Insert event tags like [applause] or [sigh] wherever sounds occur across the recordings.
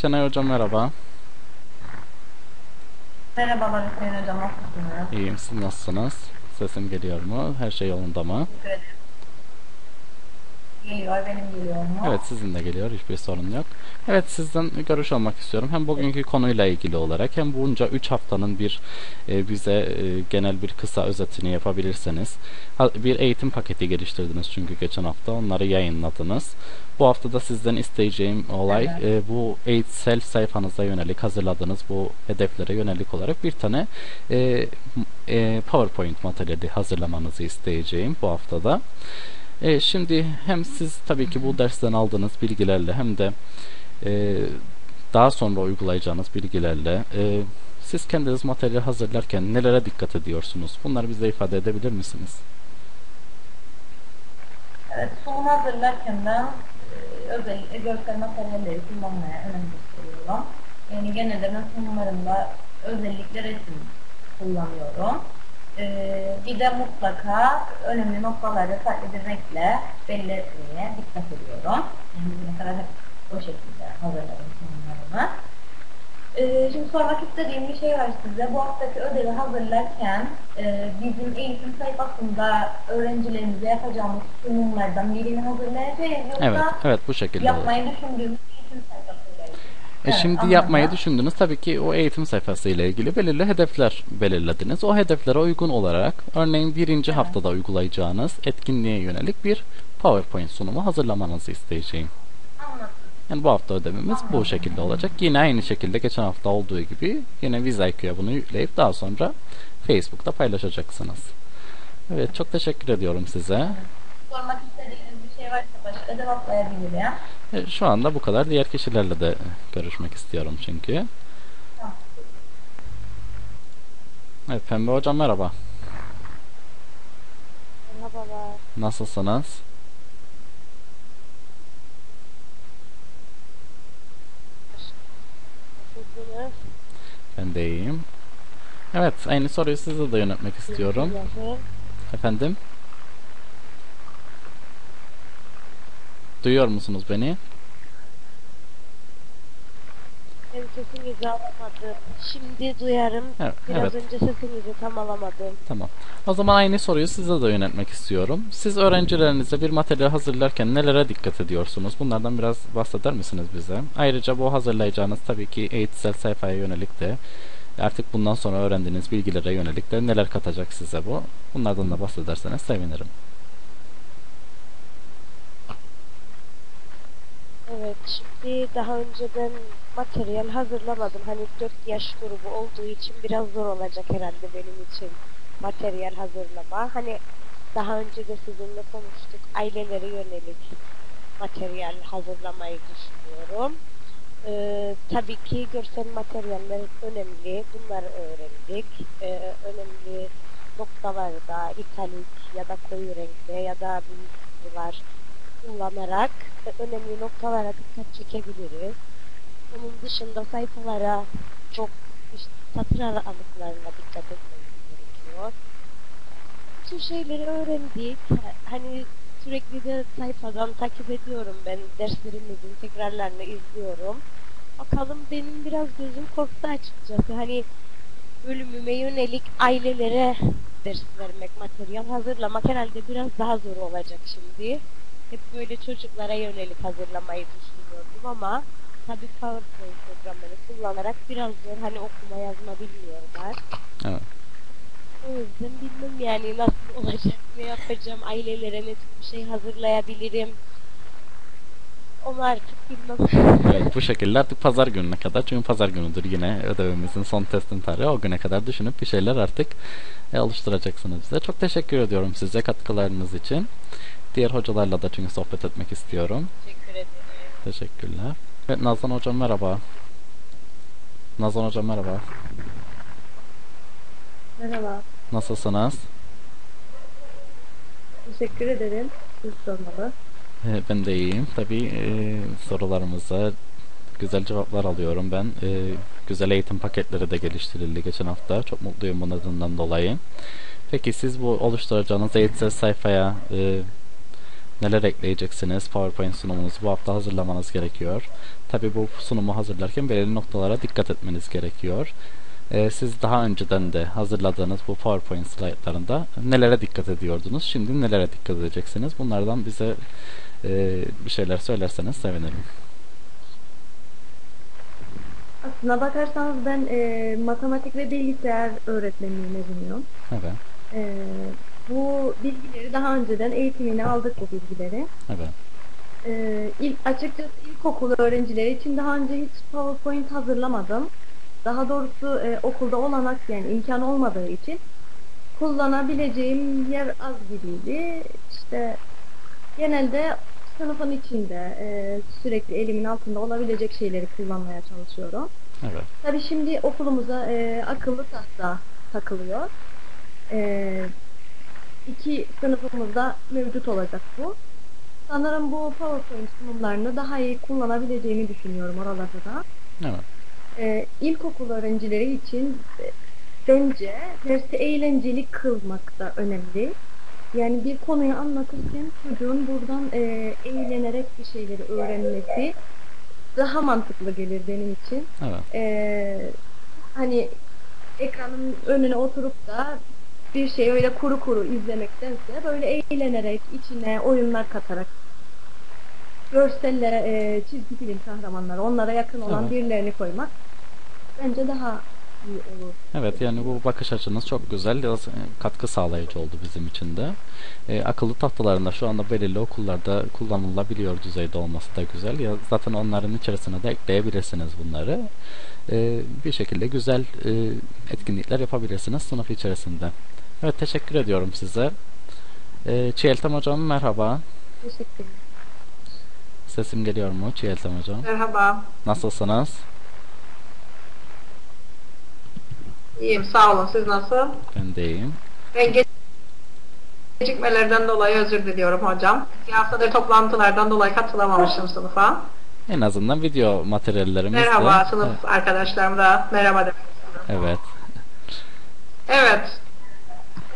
Şenay Hocam merhaba. Merhabalar Hüseyin Hocam, nasılsınız? İyiyim, siz nasılsınız? Sesim geliyor mu? Her şey yolunda mı? Teşekkür ederim. Geliyor, benim geliyor mu? Evet, sizin de geliyor. Hiçbir sorun yok. Evet, sizden görüş almak istiyorum. Hem bugünkü konuyla ilgili olarak hem bunca 3 haftanın bir e, bize e, genel bir kısa özetini yapabilirseniz. Ha, bir eğitim paketi geliştirdiniz çünkü geçen hafta. Onları yayınladınız. Bu hafta da sizden isteyeceğim olay Evet. e, bu eğitsel sayfanıza yönelik hazırladığınız bu hedeflere yönelik olarak bir tane e, e, PowerPoint materyali hazırlamanızı isteyeceğim bu haftada. E, şimdi hem siz tabii ki bu dersten aldığınız bilgilerle hem de e, daha sonra uygulayacağınız bilgilerle e, siz kendiniz materyal hazırlarken nelere dikkat ediyorsunuz? Bunları bize ifade edebilir misiniz? Evet, sunum hazırlarken ben e, özellikle görsel materyalleri kullanmaya önem gösteriyorum. Yani genelde ben sunumlarımda özellikle resim kullanıyorum. E, bir de mutlaka önemli noktaları farklı bir renkle belli etmeye dikkat ediyorum. Yani bugüne kadar hep o şekilde hazırladım sunumlarımı. Ee, şimdi sormak istediğim bir şey var size. Bu haftaki ödevi hazırlarken e, bizim eğitim sayfasında öğrencilerimize yapacağımız sunumlardan birini hazırlayacağız. Yoksa Evet, evet bu şekilde olur. yapmayı düşündüğümüz eğitim sayfasıyla E şimdi anladım. yapmayı düşündünüz. Tabii ki o eğitim sayfası ile ilgili belirli hedefler belirlediniz. O hedeflere uygun olarak örneğin birinci Evet. haftada uygulayacağınız etkinliğe yönelik bir PowerPoint sunumu hazırlamanızı isteyeceğim. Anladım. Yani bu hafta ödevimiz bu şekilde olacak. Yine aynı şekilde geçen hafta olduğu gibi yine VizIQ'ya bunu yükleyip daha sonra Facebook'ta paylaşacaksınız. Evet çok teşekkür ediyorum size. Sormak cevaplayabilirim. E, Şu anda bu kadar. Diğer kişilerle de görüşmek istiyorum çünkü. Tamam. Evet Pembe Hocam merhaba. Merhabalar. Nasılsınız? Nasılsınız? Ben de iyiyim. Evet aynı soruyu size de yönetmek istiyorum. Efendim? Duyuyor musunuz beni? Ben sesinizi alamadım. Şimdi duyarım. Evet, Biraz evet. önce sesinizi tam alamadım. Tamam. O zaman aynı soruyu size de yönetmek istiyorum. Siz öğrencilerinize bir materyal hazırlarken nelere dikkat ediyorsunuz? Bunlardan biraz bahseder misiniz bize? Ayrıca bu hazırlayacağınız tabii ki eğitsel sayfaya yönelik de artık bundan sonra öğrendiğiniz bilgilere yönelik de neler katacak size bu? Bunlardan da bahsederseniz sevinirim. Evet, şimdi daha önceden materyal hazırlamadım. Hani 4 yaş grubu olduğu için biraz zor olacak herhalde benim için materyal hazırlama. Hani daha önce de sizinle konuştuk. Ailelere yönelik materyal hazırlamayı düşünüyorum. Ee, tabii ki görsel materyaller önemli. Bunları öğrendik. Ee, önemli noktalarda italik ya da koyu renkte ya da büyük var kullanarak önemli noktalara dikkat çekebiliriz. Onun dışında sayfalara çok işte satır aralıklarına dikkat etmemiz gerekiyor. Bu tür şeyleri öğrendik. Ha- Hani sürekli de sayfadan takip ediyorum ben derslerimizin tekrarlarını izliyorum. Bakalım benim biraz gözüm korktu açıkçası. Hani bölümüme yönelik ailelere ders vermek, materyal hazırlamak herhalde biraz daha zor olacak şimdi. Hep böyle çocuklara yönelik hazırlamayı düşünüyordum ama tabii PowerPoint programını kullanarak biraz zor. Hani okuma yazma bilmiyorlar. Evet. O yüzden bilmem yani nasıl olacak, ne yapacağım, ailelere ne tür bir şey hazırlayabilirim. Onu artık bilmem. [laughs] Evet, bu şekilde artık pazar gününe kadar çünkü pazar günüdür yine ödevimizin son testin tarihi o güne kadar düşünüp bir şeyler artık e, oluşturacaksınız bize. Çok teşekkür ediyorum size katkılarınız için. Diğer hocalarla da çünkü sohbet etmek istiyorum. Teşekkür ederim. Teşekkürler. Evet Nazan hocam merhaba. Nazan hocam merhaba. Merhaba, Nasılsınız? teşekkür ederim. Siz sormalı. E, ben de iyiyim. Tabii e, sorularımıza güzel cevaplar alıyorum ben. E, güzel eğitim paketleri de geliştirildi geçen hafta. Çok mutluyum bu nedenden dolayı. Peki siz bu oluşturacağınız eğitsel sayfaya e, neler ekleyeceksiniz? PowerPoint sunumunuzu bu hafta hazırlamanız gerekiyor. Tabi bu sunumu hazırlarken belirli noktalara dikkat etmeniz gerekiyor. Ee, siz daha önceden de hazırladığınız bu PowerPoint slaytlarında nelere dikkat ediyordunuz? Şimdi nelere dikkat edeceksiniz? Bunlardan bize e, bir şeyler söylerseniz sevinirim. Aslına bakarsanız ben e, matematik ve bilgisayar öğretmenliği mezunuyum. Evet, E, bu bilgileri daha önceden eğitimini aldık bu bilgileri. evet, E, ilk, açıkçası ilkokul öğrencileri için daha önce hiç PowerPoint hazırlamadım. Daha doğrusu e, okulda olanak yani imkan olmadığı için kullanabileceğim yer az gibiydi. İşte genelde sınıfın içinde e, sürekli elimin altında olabilecek şeyleri kullanmaya çalışıyorum. evet, Tabii şimdi okulumuza e, akıllı tahta takılıyor. E, iki sınıfımızda mevcut olacak bu. Sanırım bu PowerPoint sunumlarını daha iyi kullanabileceğimi düşünüyorum oralarda da. evet. E, ilkokul öğrencileri için bence dersi eğlenceli kılmak da önemli. Yani bir konuyu anlatırken çocuğun buradan e, eğlenerek bir şeyleri öğrenmesi daha mantıklı gelir benim için. evet. Ee, hani ekranın önüne oturup da bir şey öyle kuru kuru izlemektense böyle eğlenerek içine oyunlar katarak görsellere e, çizgi film kahramanları onlara yakın olan Evet. birilerini koymak bence daha iyi olur. Evet yani bu bakış açınız çok güzel. Biraz e, katkı sağlayıcı oldu bizim için de. E, akıllı tahtalarında şu anda belirli okullarda kullanılabiliyor düzeyde olması da güzel. Ya zaten onların içerisine de ekleyebilirsiniz bunları. E, bir şekilde güzel e, etkinlikler yapabilirsiniz sınıf içerisinde. Evet teşekkür ediyorum size. E, Çiğeltem hocam merhaba. Teşekkürler. Sesim geliyor mu Çiğeltem hocam? Merhaba. Nasılsınız? İyiyim sağ olun. Siz nasıl? Ben de iyiyim. Ben ge- gecikmelerden dolayı özür diliyorum hocam. İki haftadır toplantılardan dolayı katılamamışım sınıfa. En azından video materyallerimiz de- Merhaba sınıf arkadaşlarım da merhaba demek istiyorum. Evet. Evet.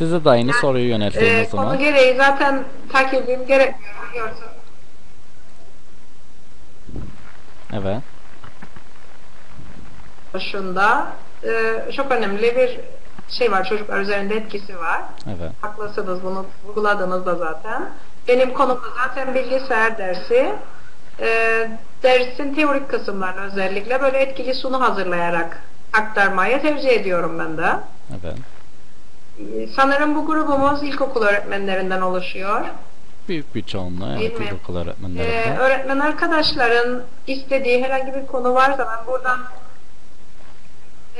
Size de aynı soruyu yönelteyim e, o zaman. konu gereği zaten takibim gerekmiyor biliyorsunuz. Evet. Şunda e, çok önemli bir şey var. Çocuklar üzerinde etkisi var. Evet. Haklısınız bunu vurguladınız da zaten. Benim konumda zaten bilgisayar dersi. Ee, dersin teorik kısımlarını özellikle böyle etkili sunu hazırlayarak aktarmayı tercih ediyorum ben de. Evet. Ee, Sanırım bu grubumuz ilkokul öğretmenlerinden oluşuyor. Büyük bir çoğunluğu Değil evet mi? ilkokul Ee, öğretmenlerinde. öğretmen arkadaşların istediği herhangi bir konu varsa ben buradan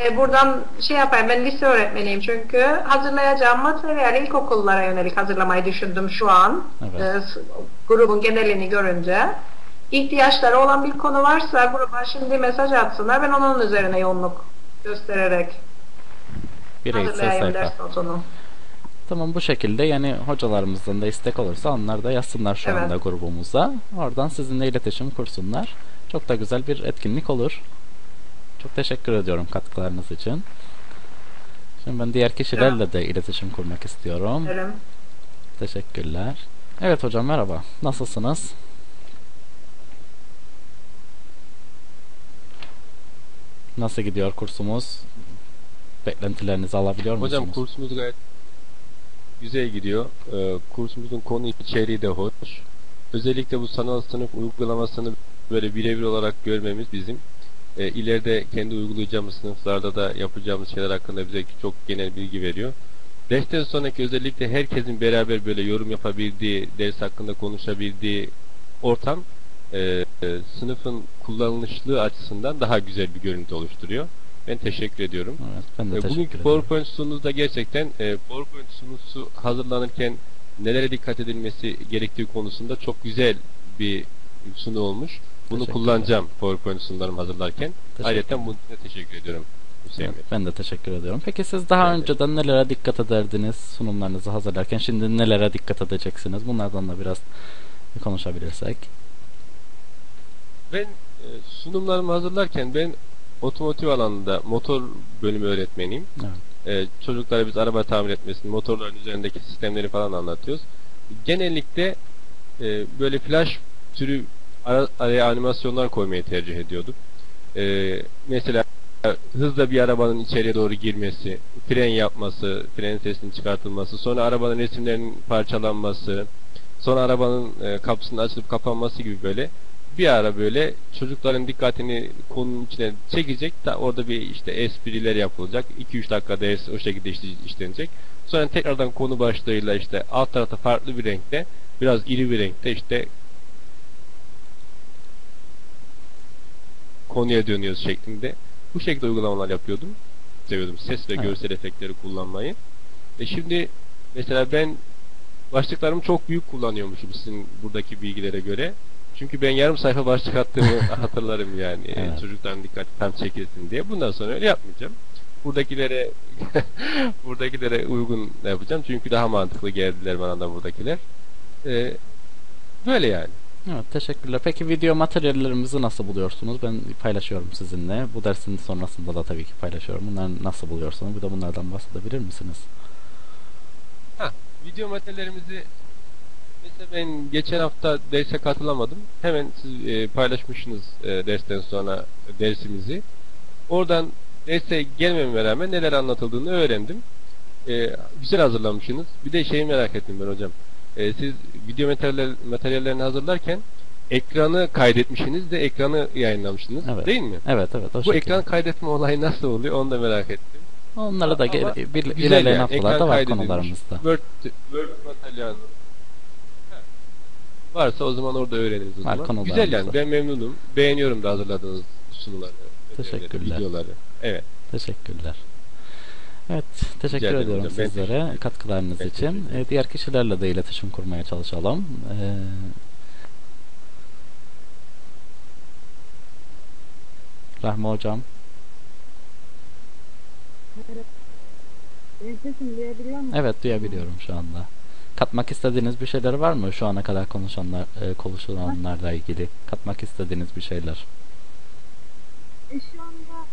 e, buradan şey yapayım ben lise öğretmeniyim çünkü hazırlayacağım materyali ilkokullara yönelik hazırlamayı düşündüm şu an Evet. Ee, s- grubun genelini görünce ihtiyaçları olan bir konu varsa gruba şimdi mesaj atsınlar ben onun üzerine yoğunluk göstererek Hazırlayayım sayfa. Tamam bu şekilde yani hocalarımızdan da istek olursa onlar da yazsınlar şu Evet. anda grubumuza. Oradan sizinle iletişim kursunlar. Çok da güzel bir etkinlik olur. Çok teşekkür ediyorum katkılarınız için. Şimdi ben diğer kişilerle de iletişim kurmak istiyorum. Derim. Teşekkürler. Evet hocam merhaba. Nasılsınız? Nasıl gidiyor kursumuz? Beklentilerinizi alabiliyor musunuz? Hocam kursumuz gayet güzel gidiyor. Ee, kursumuzun konu içeriği de hoş. Özellikle bu sanal sınıf uygulamasını böyle birebir olarak görmemiz bizim e, ileride kendi uygulayacağımız sınıflarda da yapacağımız şeyler hakkında bize çok genel bilgi veriyor. Dersten sonraki özellikle herkesin beraber böyle yorum yapabildiği, ders hakkında konuşabildiği ortam e, e, sınıfın kullanışlığı açısından daha güzel bir görüntü oluşturuyor. Ben teşekkür ediyorum. Evet, ben de E, teşekkür Bugünkü ederim. PowerPoint sununuzda gerçekten e, PowerPoint sunusu hazırlanırken nelere dikkat edilmesi gerektiği konusunda çok güzel bir sunu olmuş. Bunu kullanacağım PowerPoint sunularımı hazırlarken. Ayrıca bunun için teşekkür ediyorum Hüseyin Evet, ben de teşekkür ediyorum. Peki siz daha Evet. önceden nelere dikkat ederdiniz sunumlarınızı hazırlarken? Şimdi nelere dikkat edeceksiniz? Bunlardan da biraz konuşabilirsek. Ben e, sunumlarımı hazırlarken ben otomotiv alanında motor bölümü öğretmeniyim. Evet. E, çocuklara biz araba tamir etmesini, motorların üzerindeki sistemleri falan anlatıyoruz. Genellikle e, böyle flash türü ara, araya animasyonlar koymayı tercih ediyorduk. E, mesela hızla bir arabanın içeriye doğru girmesi, fren yapması, fren sesinin çıkartılması, sonra arabanın resimlerinin parçalanması, sonra arabanın e, kapısının açılıp kapanması gibi böyle bir ara böyle çocukların dikkatini konunun içine çekecek da orada bir işte espriler yapılacak. 2-3 dakika ders o şekilde işlenecek. Sonra tekrardan konu başlığıyla işte alt tarafta farklı bir renkte biraz iri bir renkte işte konuya dönüyoruz şeklinde. Bu şekilde uygulamalar yapıyordum. Seviyordum ses ve Evet. görsel efektleri kullanmayı. E şimdi mesela ben başlıklarımı çok büyük kullanıyormuşum sizin buradaki bilgilere göre. Çünkü ben yarım sayfa başlık attığımı [laughs] hatırlarım yani. E, Evet. Çocukların dikkati tam çekilsin diye. Bundan sonra öyle yapmayacağım. Buradakilere [laughs] buradakilere uygun yapacağım. Çünkü daha mantıklı geldiler bana da buradakiler. E, böyle yani. Evet teşekkürler. Peki video materyallerimizi nasıl buluyorsunuz? Ben paylaşıyorum sizinle. Bu dersin sonrasında da tabii ki paylaşıyorum. Bunları nasıl buluyorsunuz? Bir de bunlardan bahsedebilir misiniz? Ha, video materyallerimizi mesela ben geçen hafta derse katılamadım. Hemen siz e, paylaşmışsınız e, dersten sonra dersimizi. Oradan derse gelmeme rağmen neler anlatıldığını öğrendim. E, güzel hazırlamışsınız. Bir de şeyi merak ettim ben hocam. E, siz video materyaller, materyallerini hazırlarken ekranı kaydetmişsiniz de ekranı yayınlamışsınız. Evet. Değil mi? Evet evet o Bu şekilde. ekran kaydetme olayı nasıl oluyor onu da merak ettim. Onları da Ama bir, ilerleyen yani, haftalarda var konularımızda. Word, Word materyal. Varsa o zaman orada öğreniriz o Var zaman. Güzel yani ben memnunum. Beğeniyorum da hazırladığınız sunuları. Teşekkürler. Videoları. Evet. Teşekkürler. Evet, teşekkür ederim ediyorum hocam. Ben sizlere ederim. katkılarınız Ben için. Ee, diğer kişilerle de iletişim kurmaya çalışalım. Ee, Rahmi hocam, sesimi duyabiliyor musun? evet duyabiliyorum şu anda. Katmak istediğiniz bir şeyler var mı şu ana kadar konuşanlar, e, konuşulanlarla ilgili? Katmak istediğiniz bir şeyler. E şu anda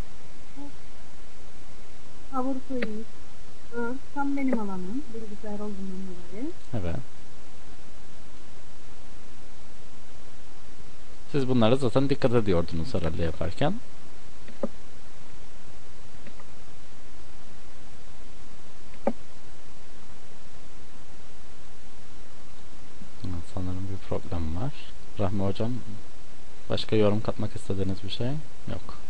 PowerPoint, Word tam benim alanım. Bilgisayar olduğundan dolayı. Evet. Siz bunları zaten dikkat ediyordunuz herhalde yaparken. Evet, sanırım bir problem var. Rahmi hocam, başka yorum katmak istediğiniz bir şey yok.